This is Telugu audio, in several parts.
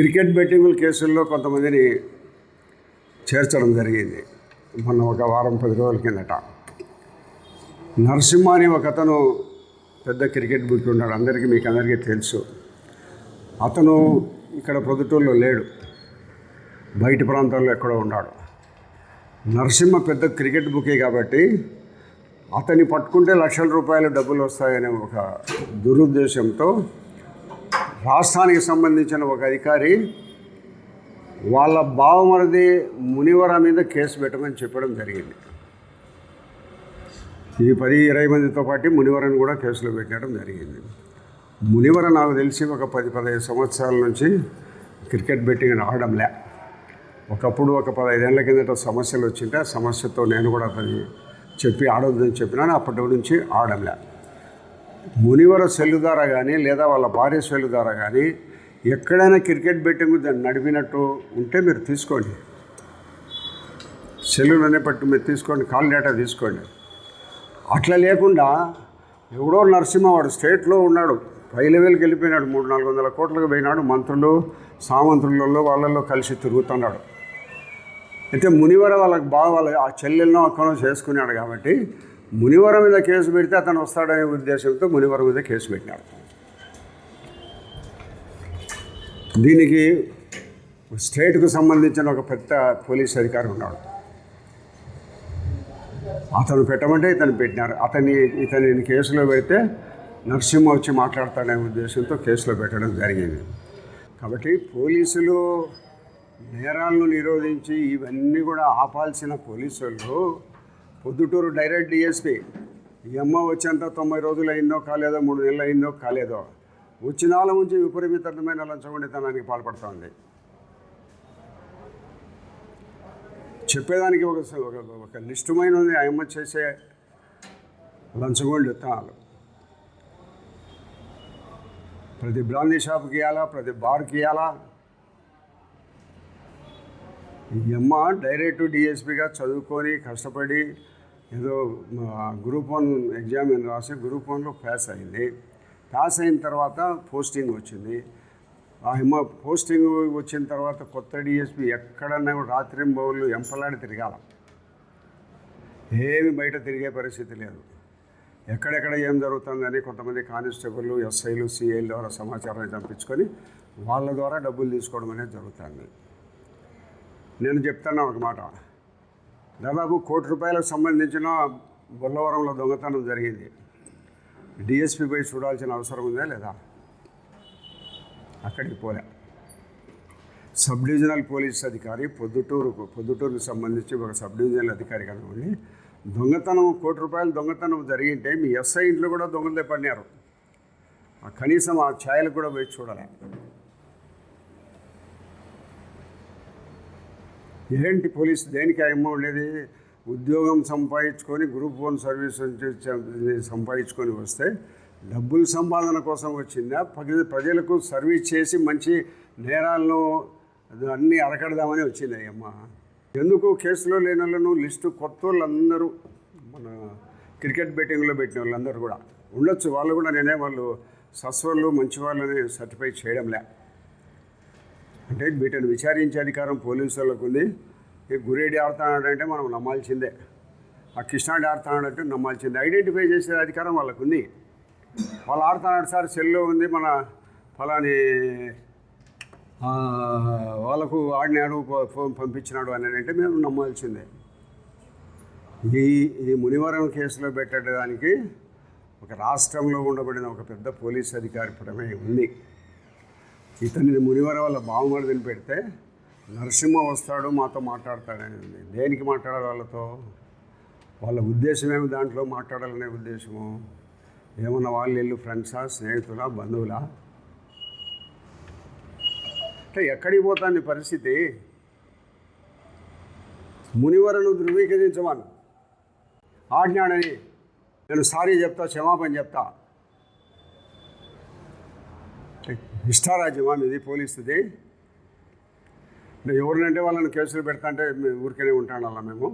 క్రికెట్ బెట్టింగుల కేసుల్లో కొంతమందిని చేర్చడం జరిగింది. మొన్న ఒక వారం పది రోజుల కిందట. నరసింహ అని ఒక అతను పెద్ద క్రికెట్ బుక్ ఉన్నాడు. అందరికీ మీకు అందరికీ తెలుసు. అతను ఇక్కడ ప్రొద్దుటూరులో లేడు. బయట ప్రాంతాల్లో ఎక్కడో ఉన్నాడు. నరసింహ పెద్ద క్రికెట్ బుకే కాబట్టి అతన్ని పట్టుకుంటే లక్షల రూపాయల డబ్బులు వస్తాయనే ఒక దురుద్దేశంతో రాష్ట్రానికి సంబంధించిన ఒక అధికారి వాళ్ళ బావమరిది మునివర మీద కేసు పెట్టమని చెప్పడం జరిగింది. ఈ పది ఇరవై మందితో పాటు మునివరని కూడా కేసులో పెట్టడం జరిగింది. మునివర నాకు తెలిసి ఒక పది పదహైదు సంవత్సరాల నుంచి క్రికెట్ బెట్టింగ్ ఆడడంలే ఒకప్పుడు ఒక పదహైదేళ్ళ కిందట సమస్యలు వచ్చింటే ఆ సమస్యతో నేను కూడా పది చెప్పి ఆడొద్దని చెప్పినాను. అప్పటి నుంచి ఆడంలే మునివర సెల్లు ద్వారా కానీ లేదా వాళ్ళ భార్య సెల్లు ద్వారా కానీ ఎక్కడైనా క్రికెట్ బెట్టింగ్ దాన్ని నడిపినట్టు ఉంటే మీరు తీసుకోండి. సెల్లులోనే పట్టు మీరు తీసుకోండి కాల్ డేటా తీసుకోండి. అట్లా లేకుండా ఎవడో నరసింహ వాడు స్టేట్లో ఉన్నాడు పై లెవెల్కి వెళ్ళిపోయినాడు మూడు నాలుగు వందల కోట్లకు పోయినాడు మంత్రులు సామంత్రులలో వాళ్ళల్లో కలిసి తిరుగుతున్నాడు. అయితే మునివర వాళ్ళకి బాగా వాళ్ళ ఆ చెల్లెల్లో అక్కనో చేసుకున్నాడు కాబట్టి మునివరం మీద కేసు పెడితే అతను వస్తాడనే ఉద్దేశంతో మునివరం మీద కేసు పెట్టినాడు. దీనికి స్టేట్కు సంబంధించిన ఒక పెద్ద పోలీస్ అధికారి ఉన్నాడు. అతను పెట్టమంటే ఇతను పెట్టినారు. అతని ఇతని కేసులో పెడితే నరసింహ వచ్చి మాట్లాడతాడనే ఉద్దేశంతో కేసులో పెట్టడం జరిగింది. కాబట్టి పోలీసులు నేరాలను నిరోధించి ఇవన్నీ కూడా ఆపాల్సిన పోలీసులు పొద్దుటూరు డైరెక్ట్ డిఎస్పి ఈ అమ్మ వచ్చేంత తొంభై రోజులు అయిందో కాలేదో మూడు నెలలు అయిందో కాలేదో వచ్చినాల నుంచి విపరీతమైన లంచగొండితనానికి పాల్పడుతోంది. చెప్పేదానికి ఒక ఒక నిష్టమైన ఉంది. ఆ అమ్మ చేసే లంచగొండితనాలు ప్రతి బ్రాందీ షాప్కి ఇవ్వాలా ప్రతి బార్కి ఇవ్వాలా ఈ అమ్మ డైరెక్ట్ డిఎస్పిగా చదువుకొని కష్టపడి ఏదో గ్రూప్ వన్ ఎగ్జామ్ రాసి గ్రూప్ వన్లో పాస్ అయింది. పాస్ అయిన తర్వాత పోస్టింగ్ వచ్చింది. ఆ హిమ పోస్టింగ్ వచ్చిన తర్వాత కొత్త డిఎస్పి ఎక్కడన్నా కూడా రాత్రి బౌళ్ళు ఎంపలాడి తిరగాల. ఏమి బయట తిరిగే పరిస్థితి లేదు. ఎక్కడెక్కడ ఏం జరుగుతుందని కొంతమంది కానిస్టేబుల్ ఎస్ఐలు సిఐల ద్వారా సమాచారాన్ని పంపించుకొని వాళ్ళ ద్వారా డబ్బులు తీసుకోవడం అనేది జరుగుతుంది. నేను చెప్తాను ఒక మాట. దాదాపు కోటి రూపాయలకు సంబంధించిన బొల్లవరంలో దొంగతనం జరిగింది. డిఎస్పి పోయి చూడాల్సిన అవసరం ఉందా లేదా? అక్కడికి పోలే. సబ్ డివిజనల్ పోలీస్ అధికారి పొద్దుటూరుకు పొద్దుటూరుకు సంబంధించి ఒక సబ్ డివిజనల్ అధికారి కనుకోండి దొంగతనం కోటి రూపాయలు దొంగతనం జరిగింటే మీ ఎస్ఐ ఇంట్లో కూడా దొంగలే పడినారు. కనీసం ఆ ఛాయలు కూడా పోయి చూడాలి. ఏంటి పోలీస్ దేనికి అమ్మ ఉండేది ఉద్యోగం సంపాదించుకొని గ్రూప్ వన్ సర్వీస్ సంపాదించుకొని వస్తే డబ్బులు సంపాదన కోసం వచ్చిందా? ప్రజలు ప్రజలకు సర్వీస్ చేసి మంచి నేరాలను అన్నీ అరకడదామని వచ్చింది అమ్మ ఎందుకు కేసులో లేని వాళ్ళను? లిస్టు కొత్త వాళ్ళందరూ మన క్రికెట్ బెట్టింగ్లో పెట్టిన వాళ్ళందరూ కూడా ఉండొచ్చు. వాళ్ళు కూడా నేనే వాళ్ళు సస్వర్లు మంచి వాళ్ళని సర్టిఫై చేయడంలే. అంటే వీటిని విచారించే అధికారం పోలీసులకు వాళ్ళకు ఉంది. ఈ గురేడి ఆడుతున్నాడంటే మనం నమ్మాల్సిందే. ఆ కృష్ణాడి ఆడుతున్నాడంటే నమ్మాల్సిందే. ఐడెంటిఫై చేసే అధికారం వాళ్ళకు ఉంది. వాళ్ళు ఆడుతున్నాడు సార్ సెల్లో ఉంది మన ఫలాని వాళ్ళకు ఆడినాడు ఫోన్ పంపించినాడు అని అంటే మేము నమ్మాల్సిందే. ఈ ఈ మునివరం కేసులో పెట్టడానికి ఒక రాష్ట్రంలో ఉండబడిన ఒక పెద్ద పోలీస్ అధికారి ప్రమేయం ఉంది. ఇతనిది మునివర వాళ్ళ బావమరిదిని పెడితే నరసింహ వస్తాడు మాతో మాట్లాడతాడని దేనికి మాట్లాడాలి వాళ్ళతో? వాళ్ళ ఉద్దేశం ఏమి దాంట్లో? మాట్లాడాలనే ఉద్దేశము. ఏమన్నా వాళ్ళు ఇల్లు ఫ్రెండ్సా స్నేహితులా బంధువులా? అంటే ఎక్కడికి పోతాను పరిస్థితి? మునివరను ధృవీకరించమను. ఆజ్ఞాడని నేను సారీ చెప్తా క్షమాపణ చెప్తా. ఇష్టారాజ్యమా మీది పోలీసుది ఎవరినంటే వాళ్ళని కేసులు పెడతాంటే మేము ఊరికనే ఉంటాం అలా మేము.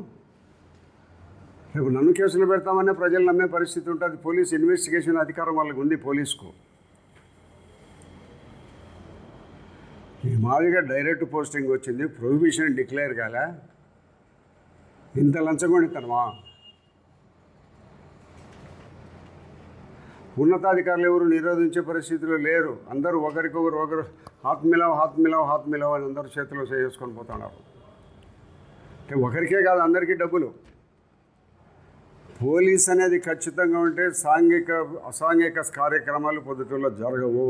రేపు నన్ను కేసులు పెడతామనే ప్రజలు నమ్మే పరిస్థితి ఉంటుంది పోలీస్ ఇన్వెస్టిగేషన్ అధికారం వాళ్ళకు ఉంది పోలీసుకు. ఈ మాదిరిగా డైరెక్ట్ పోస్టింగ్ వచ్చింది ప్రొహిబిషన్ డిక్లేర్ కాలే. ఇంత లంచగొండితనమా? ఉన్నతాధికారులు ఎవరు నిరోధించే పరిస్థితిలో లేరు. అందరూ ఒకరికొకరు ఒకరు హాత్ మిలావ్ హాత్ అని అందరూ చేతిలో చేసుకొని పోతున్నారు. అంటే ఒకరికే కాదు అందరికీ డబ్బులు. పోలీస్ అనేది ఖచ్చితంగా ఉంటే సాంఘిక అసాంఘిక కార్యక్రమాలు పొద్దుటూరులో జరగవు.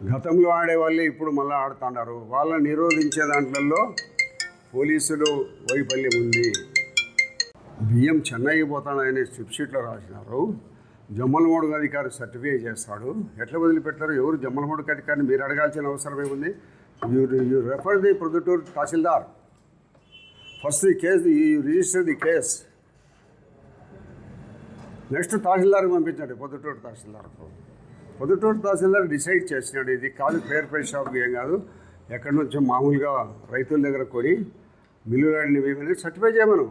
గతంలో ఆడేవాళ్ళే ఇప్పుడు మళ్ళీ ఆడుతున్నారు. వాళ్ళని నిరోధించే దాంట్లలో పోలీసులు వైఫల్యం ఉంది. బియ్యం చెన్నై పోతానని స్ట్రిప్ షీట్లో రాసినారు. జమ్మలమూడు అధికారి సర్టిఫై చేస్తాడు. ఎట్లా వదిలిపెట్టారు ఎవరు జమ్మలమూడు అధికారిని మీరు అడగాల్సిన అవసరం ఏముంది? You you refer the Proddatur tahsildar first the case ఈ రిజిస్టర్ ది కేస్ నెక్స్ట్ తహసీల్దార్కి పంపించండి పొద్దుటూరు తహసీల్దార్కు పొద్దుటూరు తహసీల్దార్ డిసైడ్ చేసినాడు. ఇది కాదు పేర్ పే షాప్ ఏం కాదు. ఎక్కడి నుంచో మామూలుగా రైతుల దగ్గర కొని మిల్లులాడిని వేయమని సర్టిఫై చేయమను.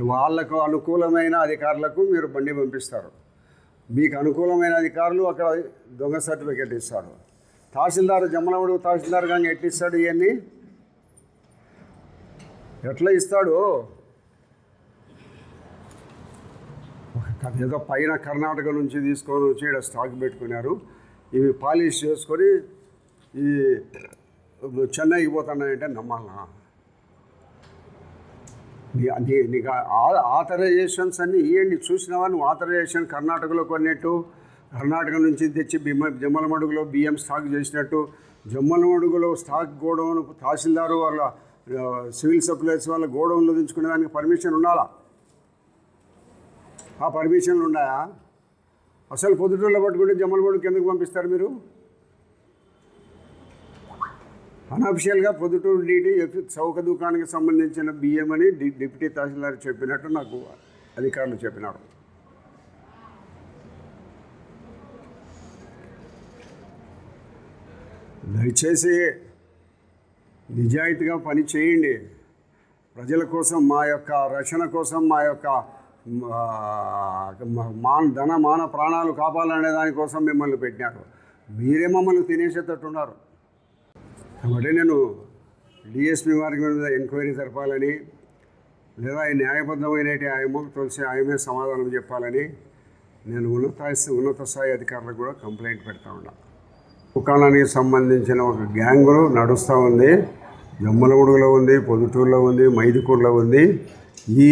వాళ్ళకు అనుకూలమైన అధికారులకు మీరు బండి పంపిస్తారు. మీకు అనుకూలమైన అధికారులు అక్కడ దొంగ సర్టిఫికేట్ ఇస్తాడు తహసీల్దార్ జమ్మలమడు తహసీల్దార్ కానీ ఎట్టిస్తాడు ఇవన్నీ ఎట్లా ఇస్తాడు? ఏదో పైన కర్ణాటక నుంచి తీసుకొని వచ్చి ఇక్కడ స్టాక్ పెట్టుకున్నారు. ఇవి పాలిష్ చేసుకొని ఈ చెన్నైకి పోతున్నాయంటే నమ్మాలా నీకు ఆ- ఆథరైజేషన్స్ అన్నీ ఇవ్వండి చూసినావా? నువ్వు ఆథరైజేషన్ కర్ణాటకలో కొన్నట్టు కర్ణాటక నుంచి తెచ్చి బిమ్మ జమ్మలమడుగులో బియ్యం స్టాక్ చేసినట్టు జమ్మలమడుగులో స్టాక్ గోడౌన్ తహసీల్దారు వాళ్ళ సివిల్ సప్లైస్ వాళ్ళ గోడౌన్లో దించుకునే దానికి పర్మిషన్ ఉండాలా? ఆ పర్మిషన్లు ఉన్నాయా? అసలు పొద్దుటూళ్ళలో పట్టుకుంటే జమ్మలమడుగుకి ఎందుకు పంపిస్తారు మీరు? అన్అఫిషియల్గా పొద్దుటూరు డీటీ చౌక దుకాణానికి సంబంధించిన బియ్యం అని డి డిప్యూటీ తహసీల్దార్ చెప్పినట్టు నాకు అధికారులు చెప్పినారు. దయచేసి నిజాయితీగా పని చేయండి. ప్రజల కోసం మా యొక్క రక్షణ కోసం మా యొక్క మాన ధన మాన ప్రాణాలు కాపాలనే దానికోసం మిమ్మల్ని పెట్టినారు. మీరే మమ్మల్ని తినేసేటట్టున్నారు. కాబట్టి నేను డిఎస్పీ వారి మీద ఎంక్వైరీ జరపాలని లేదా ఈ న్యాయబద్ధమైన ఆయమ్మకు తెలిసి ఆయమే సమాధానం చెప్పాలని నేను ఉన్నత ఉన్నత స్థాయి అధికారులకు కూడా కంప్లైంట్ పెడతా ఉన్నా. దుకాణానికి సంబంధించిన ఒక గ్యాంగులు నడుస్తూ ఉంది. జమ్మలమడుగులో ఉంది పొదుటూరులో ఉంది మైదుకూరులో ఉంది. ఈ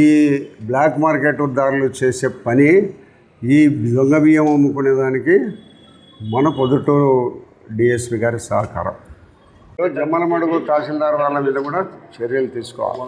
బ్లాక్ మార్కెట్ దారులు చేసే పని ఈ దొంగ బియ్యం అమ్ముకునేదానికి మన పొదుటూరు డిఎస్పి గారి సహకారం. జమ్మలమడుగు తహసీల్దార్ వాళ్ళ మీద కూడా చర్యలు తీసుకోవాలి.